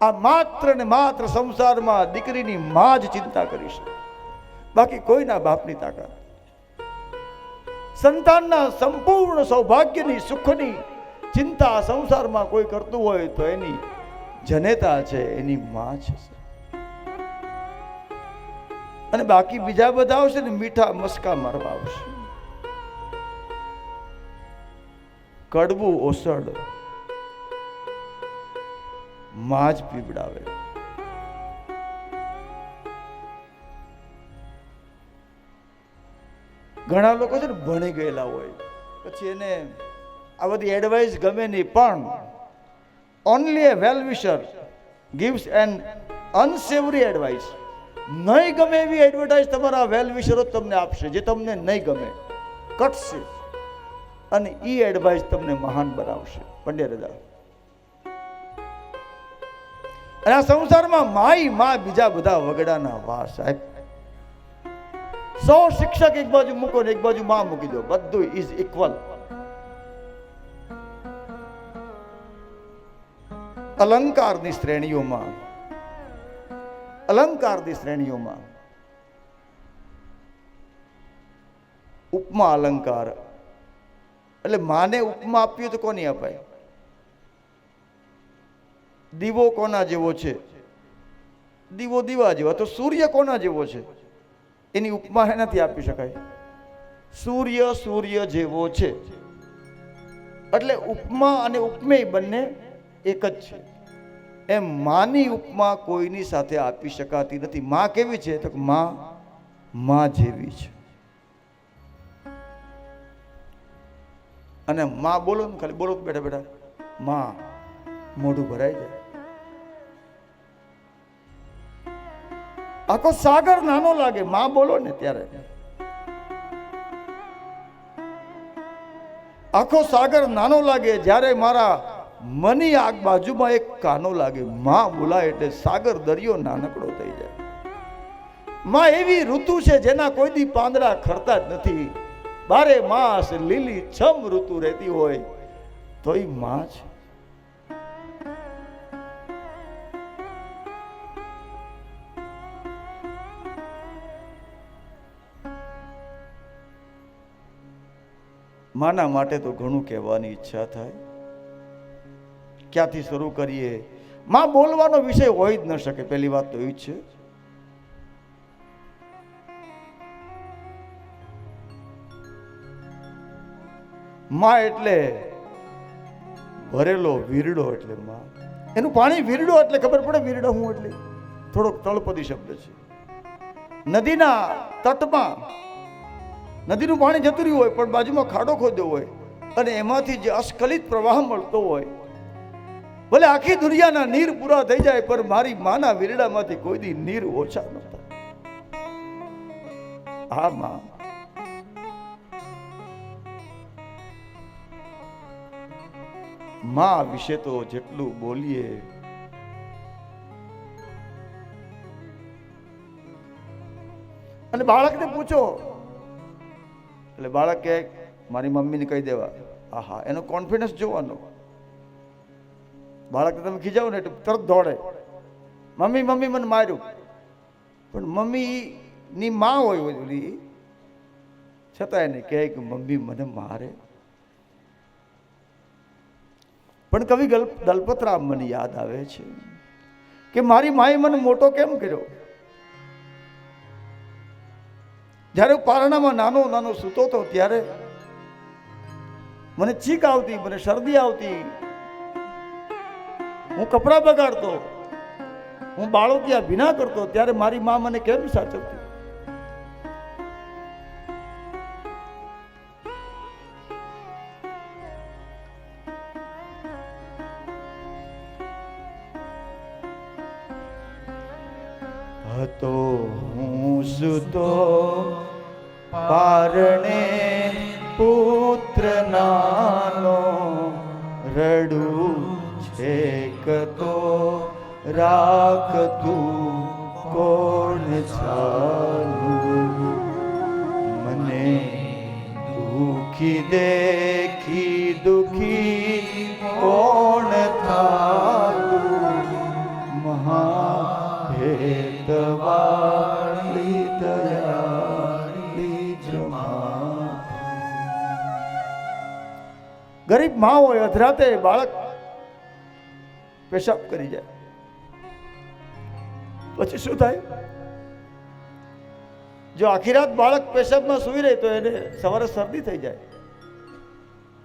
આ માત્ર ને માત્ર સંસારમાં દીકરીની માં જ ચિંતા કરી શકે બાકી કોઈના બાપની તાકાત સંતાનના સંપૂર્ણ સૌભાગ્યની, સુખની ચિંતા સંસારમાં કોઈ કરતું હોય તો એની જનેતા છે, એની માં છે અને બાકી બીજા બધા આવશે ને મીઠા મસ્કા મારવા આવશે. કડવું, ઓસડ માં જ પીવડાવે. ઘણા લોકો છે ને ભણી ગયેલા હોય. પછી એને આ બધી એડવાઇસ ગમે નહીં, પણ only a well wisher gives an unsavoury advice નહીં ગમે એવી એડવર્ટાઇઝ તમારા વેલ વિશરો તમને આપશે, જે તમને નહીં ગમે. કટશે અને એ એડવાઇસ તમને મહાન બનાવશે. પંડ્યા દાદા અને આ સંસારમાં માયમાં બીજા બધા વગડાના વા સાહેબ. સૌ શિક્ષક એક બાજુ મૂકો ને એક બાજુ માં મૂકી દો. બધું ઇઝ ઇક્વલ અલંકારની શ્રેણીઓમાં અલંકારની શ્રેણીઓમાં, ઉપમા અલંકાર. એટલે માને ઉપમા આપ્યું તો કોની અપાય? દીવો કોના જેવો છે? દીવો દીવા જેવો. તો સૂર્ય કોના જેવો છે? એની ઉપમા એનાથી આપી શકાય. સૂર્ય સૂર્ય જેવો છે. એટલે ઉપમા અને ઉપમેય બંને એક જ છે. એમ માની ઉપમા કોઈની સાથે આપી શકાતી નથી. માં કેવી છે? તો માં માં જેવી છે. અને માં બોલો ને ખાલી. બોલો બેઠા બેઠા. માં, મોઢું ભરાઈ જાય. આખો સાગર નાનો લાગે. માં બોલો ને ત્યારે. આખો સાગર નાનો લાગે. જ્યારે મારા મની આગ બાજુમાં એક કાનો લાગે. માં બોલાય એટલે સાગર દરિયો નાનકડો થઈ જાય. માં એવી ઋતુ છે જેના કોઈ દી પાંદડા ખરતા જ નથી. બારે માસ લીલી છમ ઋતુ રહેતી હોય. તો એ માં છે. માના માટે તો ઘણું કહેવાની ઈચ્છા થાય. ક્યાંથી શરૂ કરીએ? માં બોલવાનો વિષય હોય જ ન શકે, પહેલી વાત તો એ છે. માં એટલે ભરેલો વીરડો એટલે માં. એનું પાણી વીરડો એટલે ખબર પડે, વીરડો હું એટલે? થોડોક તળપદી શબ્દ છે. નદીના તટમાં નદીનું પાણી જતું રહ્યું હોય, પણ બાજુમાં ખાડો ખોદ્યો હોય અને એમાંથી જે અસ્ખલિત પ્રવાહ મળતો હોય, ભલે આખી દુનિયાના નીર પૂરા થઈ જાય, પણ મારી માના વીરડામાંથી કોઈ દી નીર ઓછા ન થાય. હા, માં. માં વિશે તો જેટલું બોલીએ, અને બાળકને પૂછો એટલે બાળક કહે મારી મમ્મીને કહી દેવા, આહા, એનો કોન્ફિડન્સ જોવાનો. બાળકને તમે ખીજાવો ને એટલે તરત દોડે. મમ્મી મમ્મી, મને માર્યું. પણ મમ્મીની મા હોય ઓલી છતાં એને કહે કે, મમ્મી, મને મારે. પણ કવિ દલપતરામ મને યાદ આવે છે કે, મારી માએ મને મોટો કેમ કર્યો? જ્યારે હું પારણામાં નાનો નાનો સૂતો હતો ત્યારે મને ચીક આવતી, મને શરદી આવતી. હું કપડાં બગાડતો, હું બાળકિયા ભીના કરતો, ત્યારે મારી મા મને કેમ સાચવતી? હતો હું સુતો પારણે પુત્ર નાનો રડું છે કતો, રાખ તું, કોણ ચાલું મને દુખી દેખી માં હોય અધરાતે બાળક પેશાબ કરી જાય. પછી શું થાય? જો આખી રાત બાળક પેશાબમાં સૂઈ રહે તો એને સવારે શરદી થઈ જાય.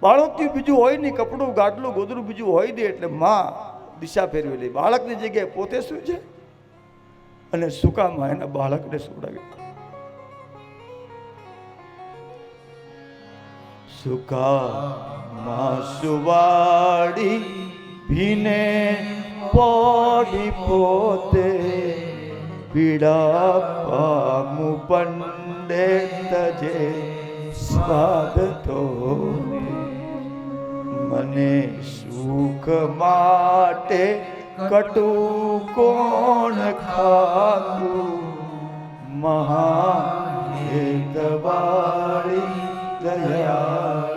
બાળકથી બીજું હોય નહીં, કપડું, ગાટલું ગોદરું બીજું હોય નહીં એટલે માં દિશા ફેરવી લે. બાળકની જગ્યાએ પોતે શું છે અને સુકામાં એના બાળકને સુવડાવી. સુકામાં સુવાડી ભીને પોડી પોતે પીડા પામુ પંડે તજે સ્વાદ તો મને સુખ માટે કટુ કોણ ખાતું? મહાહેતવાળી દયાળી.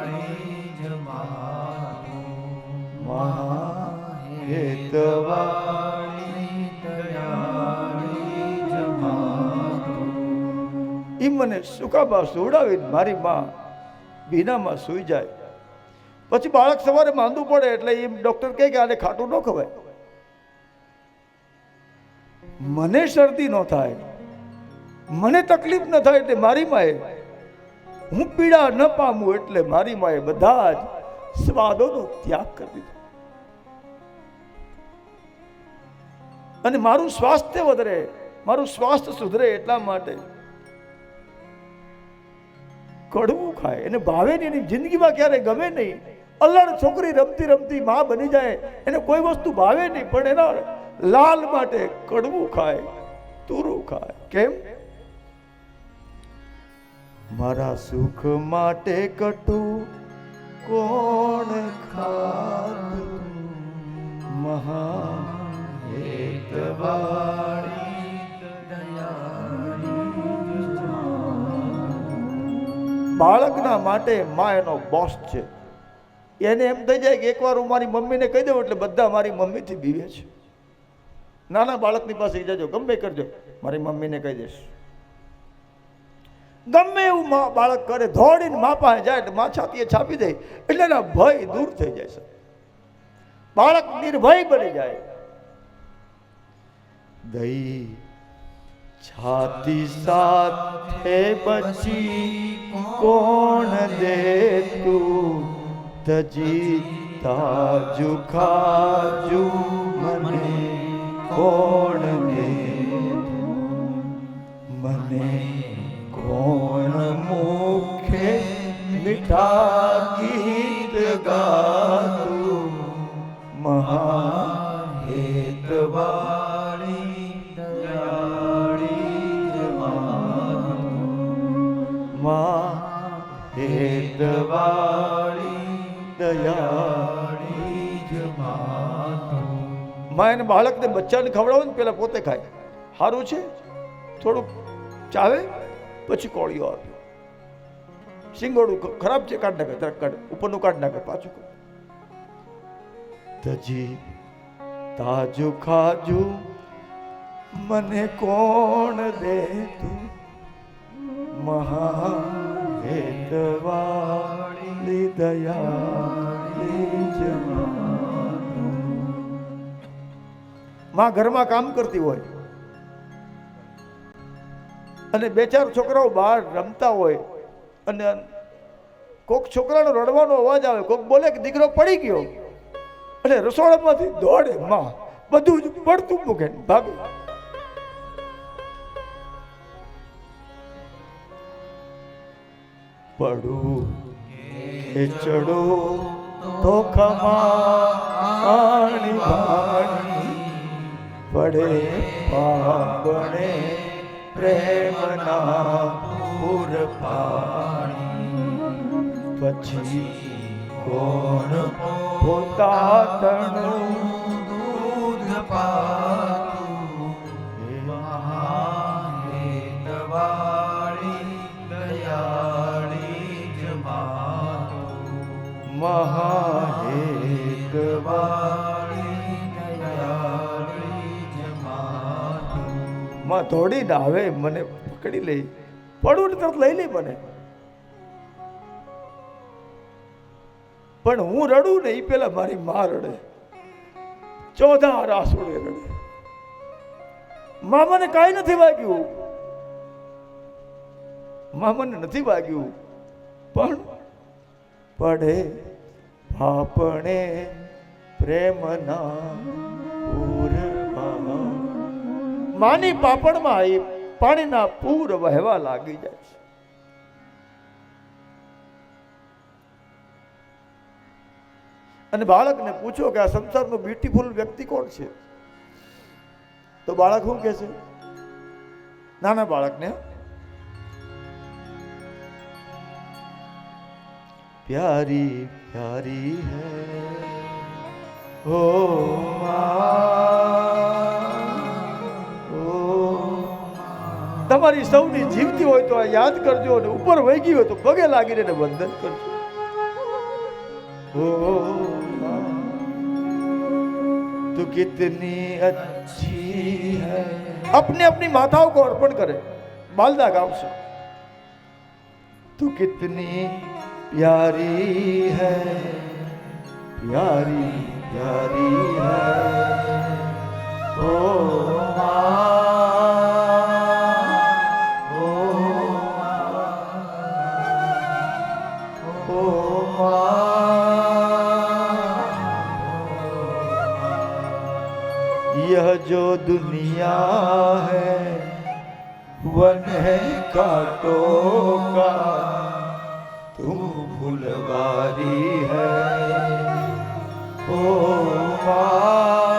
એ મને સુકામાં સુવડાવી મારી માં ભીનામાં સૂઈ જાય. પછી બાળક સવારે માંદું પડે એટલે એ ડોક્ટર કહે કે આને ખાટું ન ખવાય. મને શરદી ન થાય. મને તકલીફ ન થાય એટલે મારી માએ, હું પીડા ન પામું એટલે મારી માએ બધા જ સ્વાદોનો ત્યાગ કરી દીધો. અને મારું સ્વાસ્થ્ય વધરે, મારું સ્વાસ્થ્ય સુધરે એટલા માટે. કડવું ખાય એને ભાવે નહીં એની જિંદગીમાં ક્યારે ગમે નહીં. અલ્લાડ છોકરી રમતી રમતી માં બની જાય, એને કોઈ વસ્તુ ભાવે નહીં, પણ એના લાલ માટે કડવું ખાય, તુરું ખાય. કેમ? મારા સુખ માટે કટુ કોણ ખાતું? બાળકના માટે મા એનો બોસ છે. એને એમ થઈ જાય કે એકવાર હું મારી મમ્મીને કહી દઉં એટલે બધા મારી મમ્મીથી બીવે છે. નાના બાળકની પાસે જજો, ગમે કરજો. મારી મમ્મીને કહી દઈશ. ગમે એવું બાળક કરે, દોડીને મા પાસે જાય એટલે મા છાતીએ છાપી દે. એટલે એના ભય દૂર થઈ જાય છે. બાળક નિર્ભય બની જાય. દઈ છાતી સાથે બચી કોણ દે તું? તજી તાજુ ખાજુ મને કોણ બાળકને બચ્ચાને ખવડાવો ને પેલા પોતે ખાય. સારું છે? થોડુંક ચાવે પછી કોળીઓ આપે. સિંગોડું ખરાબ છે, કાઢ નાખે કાઢ, ઉપરનું કાઢ નાખે, પાછું. તજી, તાજુ ખાજુ, મને કોણ દે તું મહાહેતવાળી દયાળી જમાનું. માં ઘરમાં કામ કરતી હોય. અને બે ચાર છોકરાઓ બહાર રમતા હોય. અને કોક છોકરાનો રડવાનો અવાજ આવે, કોક બોલે કે દીકરો પડી ગયો. અને રસોડામાંથી દોડે માં, બધું જ પડતું મૂકે ભાગે. પડું ચડો તો ખમા પડે પાપણે પ્રેમના પૂર પાણી. પછી કોણ પોતાતણું દૂધ પાતું? મહાહેતવાળી દયાળી જમાતું મહાહેતવાળી માં ધોડી આવે, મને પકડી લઈ પડું તરત લઈ લે મને. પણ હું રડું ને એ પેલા મારી માં રડે. ચોધા રાસોડે રડે. મામાને કાંઈ નથી વાગ્યું. મામાને નથી વાગ્યું. પણ પડે આપણે પ્રેમના પૂરમાં માની પાપણમાં એ પાણીના પૂર વહેવા લાગી જાય છે. અને બાળકને પૂછો કે આ સંસારનો બ્યુટીફુલ વ્યક્તિ કોણ છે? તો બાળક શું કે છે? નાના બાળકને, પ્યારી પ્યારી હે, ઓ મા તમારી સૌની જીવતી હોય તો આ યાદ કરજો અને ઉપર વહી ગઈ હોય તો પગે લાગીને એને વંદન કરજો ओ तू कितनी अच्छी है अपने अपनी माताओं को अर्पण करे मालदा गांव से तू कितनी प्यारी है प्यारी प्यारी है ओ माँ, यह जो दुनिया है वन है कांटों का तुम फुलवारी है ओ माँ,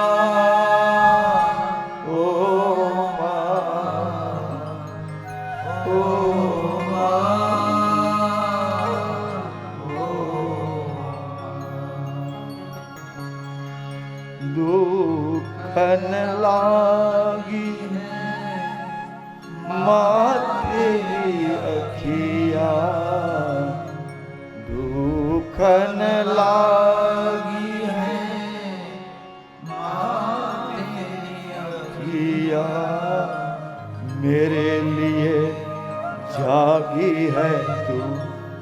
दुखन लागी है। अखिया मेरे लिए जागी है तू।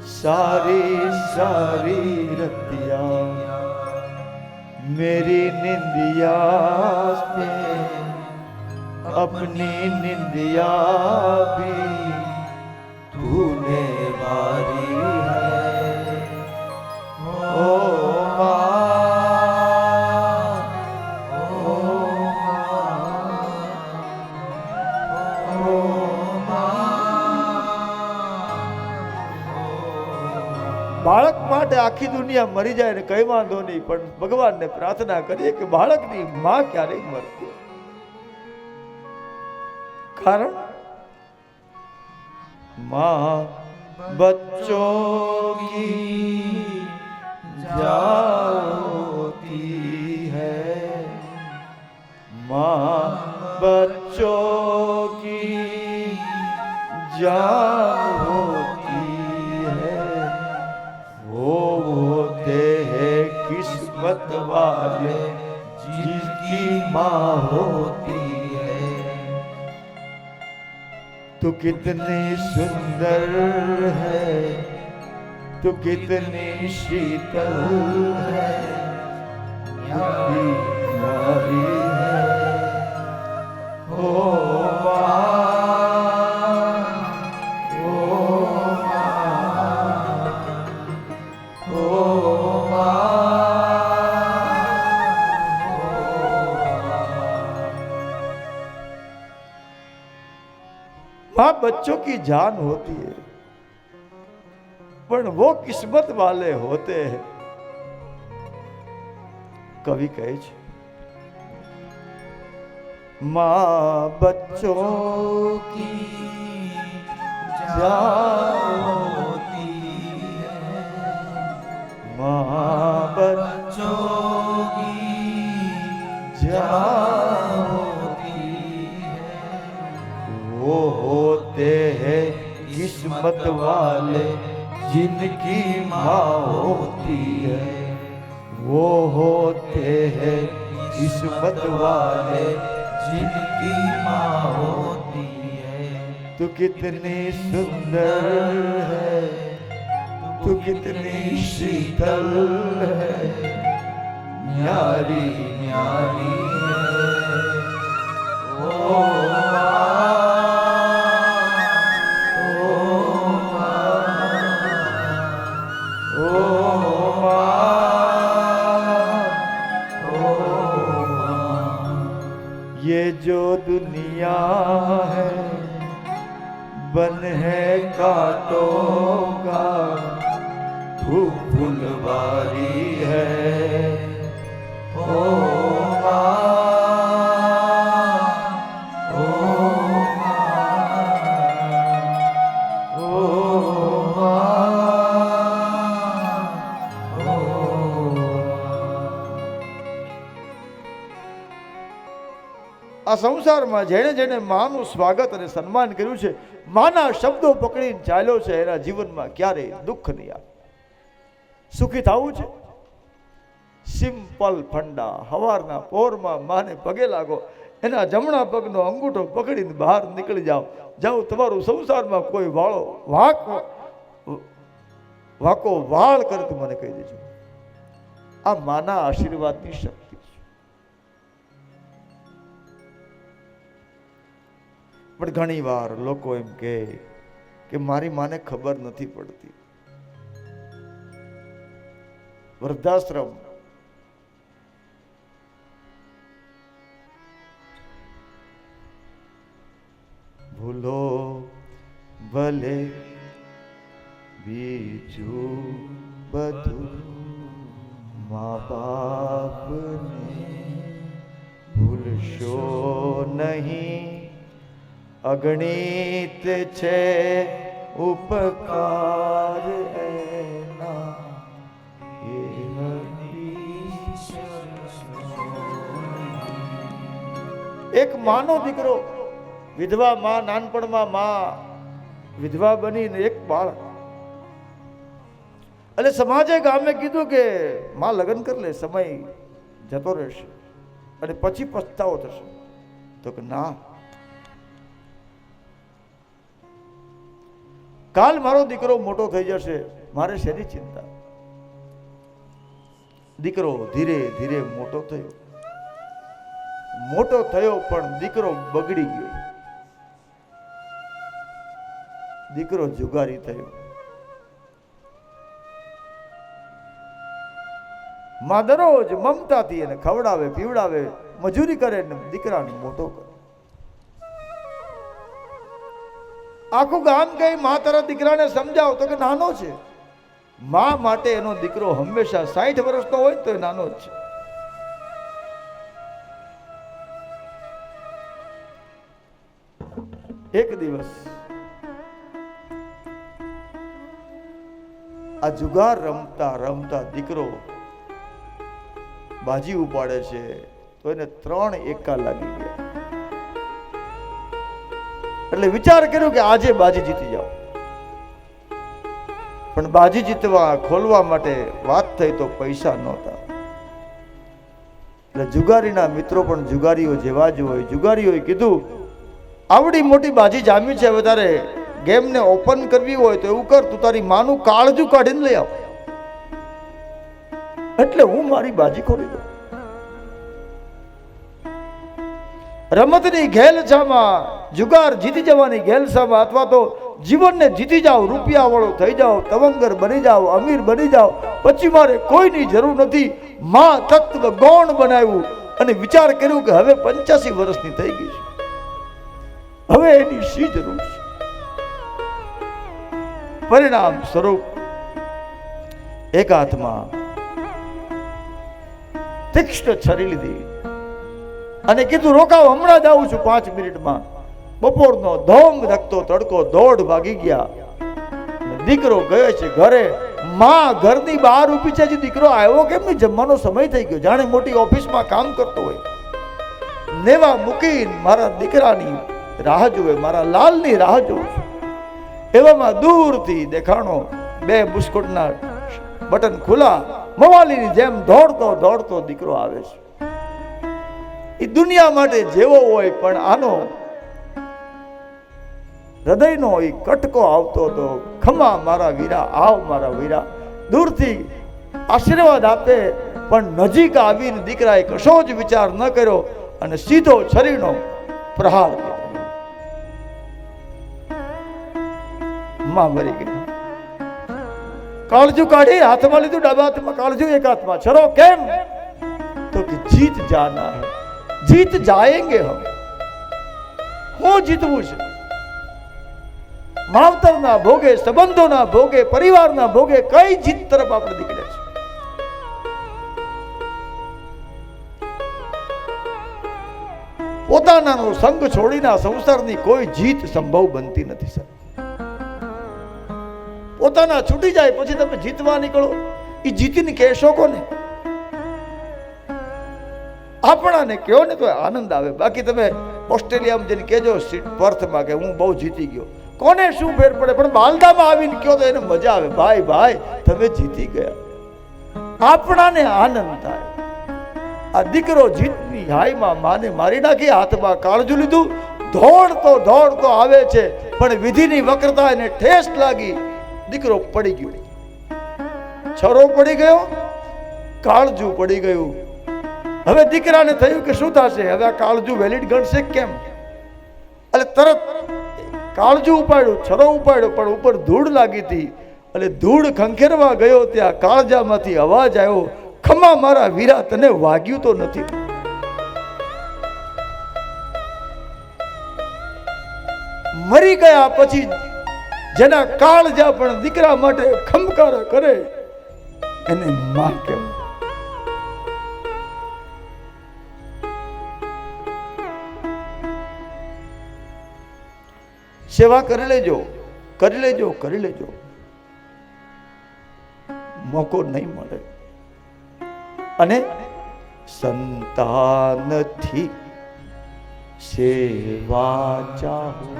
सारी सारी रतिया। मेरी निंदिया पे अपनी निंदिया भी तूने બાળક માટે આખી દુનિયા મરી જાય ને કઈ વાંધો નહીં, પણ ભગવાનને પ્રાર્થના કરીએ કે બાળકની માં ક્યારેય મરતી કારણ? માં બચ્ચો જાતી હૈ. માં બચ્ચો કી किस्मत वाले जिसकी माँ होती है तू कितनी सुंदर है तू कितनी शीतल है प्यारी प्यारी है बच्चों की जान होती है, पर वो किस्मत वाले होते हैं। कवि कहे છે माँ बच्चों की जान किस्मत वाले जिनकी माँ होती है तू कितनी सुंदर है तू कितनी शीतल है न्यारी न्यारी આ સંસારમાં જેણે જેણે માનું સ્વાગત અને સન્માન કર્યું છે, માના શબ્દો પકડીને ચાલ્યો છે, એના જીવનમાં ક્યારેય દુઃખ નહીં આવે. સુખી થવું છે? સિમ્પલ ફંડા હવારના પોરમાં માને પગે લાગો, એના જમણા પગનો અંગૂઠો પકડીને બહાર નીકળી જાઓ. જાઓ, તમારું સંસારમાં કોઈ વાળો વાંક, વાંકો વાળ કરતું મને કહી દેજો. આ માના આશીર્વાદની શક્તિ પણ ઘણી વાર લોકો એમ કહે કે મારી માને ખબર નથી પડતી. વૃદ્ધાશ્રમ. ભૂલો ભલે બીજું બધું મા બાપને ભૂલશો નહીં. અગણિત છે, ઉપકાર એક માનો દીકરો, વિધવા માં, નાનપણમાં માં, વિધવા બનીને એક બાળક. એટલે સમાજે ગામે કીધું કે માં લગ્ન કરી લે, સમય જતો રહેશે અને પછી પછતાવો થશે. તો કે ના કાલ મારો દીકરો મોટો થઈ જશે, મારે શેની ચિંતા? દીકરો ધીરે ધીરે મોટો થયો. મોટો થયો પણ દીકરો બગડી ગયો. દીકરો જુગારી થયો. માં દરરોજ મમતાથી એને ખવડાવે, પીવડાવે, મજૂરી કરે ને દીકરાને મોટો કરે. આખું ગામ કઈ મા, તારા દીકરાને સમજાવ. તો કે, નાનો છે. મા માટે એનો દીકરો હંમેશા સાઠ વર્ષનો હોય તો એ નાનો જ છે. એક દિવસ આ જુગાર રમતા રમતા દીકરો બાજી ઉપાડે છે, તો એને ત્રણ એકા લાગી ગયા. એટલે વિચાર કર્યો કે આજે બાજી જીતી જાઓ પણ બાજી જીતવા, ખોલવા માટે વાત થઈ તો પૈસા નહોતા. એટલે જુગારીના મિત્રો પણ જુગારીઓ જેવા જ હોય. જુગારીઓએ કીધું, આવડી મોટી બાજી જામી છે, હવે તારે ગેમને ઓપન કરવી હોય તો એવું કર, તું તારી માનું કાળજું કાઢીને લઈ આવ. એટલે હું મારી બાજી ખોલી દઉં. રમતની ઘેલછામાં જુગાર જીતી જવાની ઘેલછામાં અથવા તો જીવનને જીતી જાઓ રૂપિયા વાળો થઈ જાઓ, તવંગર બની જાઓ, અમીર બની જાઓ, પછી મારે કોઈની જરૂર નથી. મા તત્વ ગૌણ બનાવ્યું અને વિચાર કર્યું કે હવે પંચ્યાસી વર્ષની થઈ ગઈ છે. હવે એની શી જરૂર છે? પરિણામ સ્વરૂપ એક હાથમાં તીક્ષ્ણ છરી લીધી અને કીધું રોકાવ હમણાં જ આવું છું પાંચ મિનિટમાં. બપોરનો ધોંગ ધકતો તડકો દોઢ ભાગી ગયા. દીકરો ગયો છે, ઘરે માં ઘરની બહાર ઊભી છે જે દીકરો આવ્યો કેમ નહીં? જમવાનો સમય થઈ ગયો. જાણે મોટી ઓફિસમાં કામ કરતો હોય. નેવા મૂકી મારા દીકરાની રાહ જોવે મારા લાલની રાહ જોઉં એવામાં દૂરથી દેખાણો બે બુસ્કોટના બટન ખુલા. મવાલીની જેમ દોડતો દોડતો દીકરો આવે છે. એ દુનિયા માટે જેવો હોય પણ આનો હૃદયનો એ કટકો આવતો હતો. ખમા મારા વીરા, આવ મારા વીરા. દૂરથી આશીર્વાદ આપે, પણ નજીક આવીને દીકરાએ કશો જ વિચાર ન કર્યો અને સીધો છરીનો પ્રહારમાં મરી ગઈ. કાળજુ કાઢી, હાથમાં લીધું, ડાબા હાથમાં કાળજુ, એક હાથમાં છરો. કેમ? તો કે જીત જાના હે. જીત જાયેંગે હમ હું જીતવું છે? માવતરના ભોગે, સંબંધોના ભોગે, પરિવારના ભોગે કઈ જીત તરફ આપણે નીકળે છે? પોતાનાનો સંગ છોડીને સંસારની કોઈ જીત સંભવ બનતી નથી, સર. પોતાના છૂટી જાય પછી તમે જીતવા નીકળો? એ જીતીને કહેશો કોને? આપણાને કહો ને તો આનંદ આવે. બાકી તમે ઓસ્ટ્રેલિયામાં જઈને કહેજો, સીટ પર્થમાં કે હું બહુ જીતી ગયો. કોને શું ફેર પડે? પણ માલદામાં આવીને કહો તો એને મજા આવે. ભાઈ ભાઈ, તમે જીતી ગયા. આપણાને આનંદ થાય. આ દીકરો જીતની હાઈમાં માને મારી નાખી, હાથમાં કાળજું લીધું. દોડતો દોડતો આવે છે, પણ વિધિની વક્રતા એને ઠેસ લાગી. દીકરો પડી ગયો. છરો પડી ગયો, કાળજું પડી ગયું. હવે દીકરાને થયું કે શું થશે? હવે આ કાળજું વેલિડ ગણશે કેમ? એટલે તરત કાળજું ઉપાડ્યું, છરો ઉપાડ્યો, પણ ઉપર ધૂળ લાગી હતી. એટલે ધૂળ ખંખેરવા ગયો ત્યાં કાળજામાંથી અવાજ આવ્યો, ખમા, મારા વીરા, તને વાગ્યું તો નથી. મરી ગયા પછી જેના કાળજા પણ દીકરા માટે ખમકાર કરે, એને માં કેમ સેવા કરી લેજો કરી લેજો કરી લેજો. મોકો નહીં મળે. અને સંતાનથી સેવા ચાહો.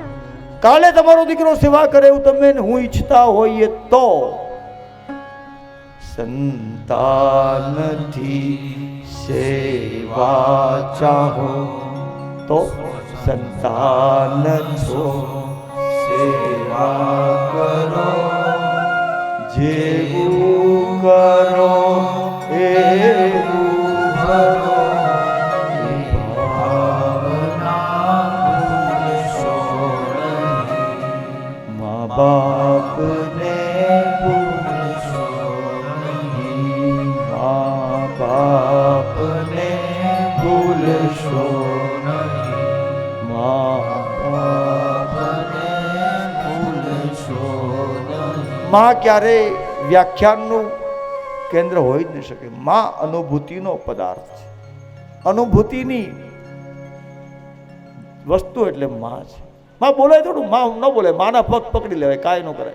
કાલે તમારો દીકરો સેવા કરે એવું તમે હું ઈચ્છતા હોઈએ તો સંતાનથી સેવા ચાહો. તો સંતાન છો. સેવા કરો જેવું કરો માં ક્યારે વ્યાખ્યાનનું કેન્દ્ર હોઈ જ નહીં શકે. માં અનુભૂતિનો પદાર્થ છે. અનુભૂતિની વસ્તુ એટલે માં છે. માં બોલાય થોડું, માં ન બોલાય, માના પગ પકડી લેવાય, કાંઈ ન કરાય.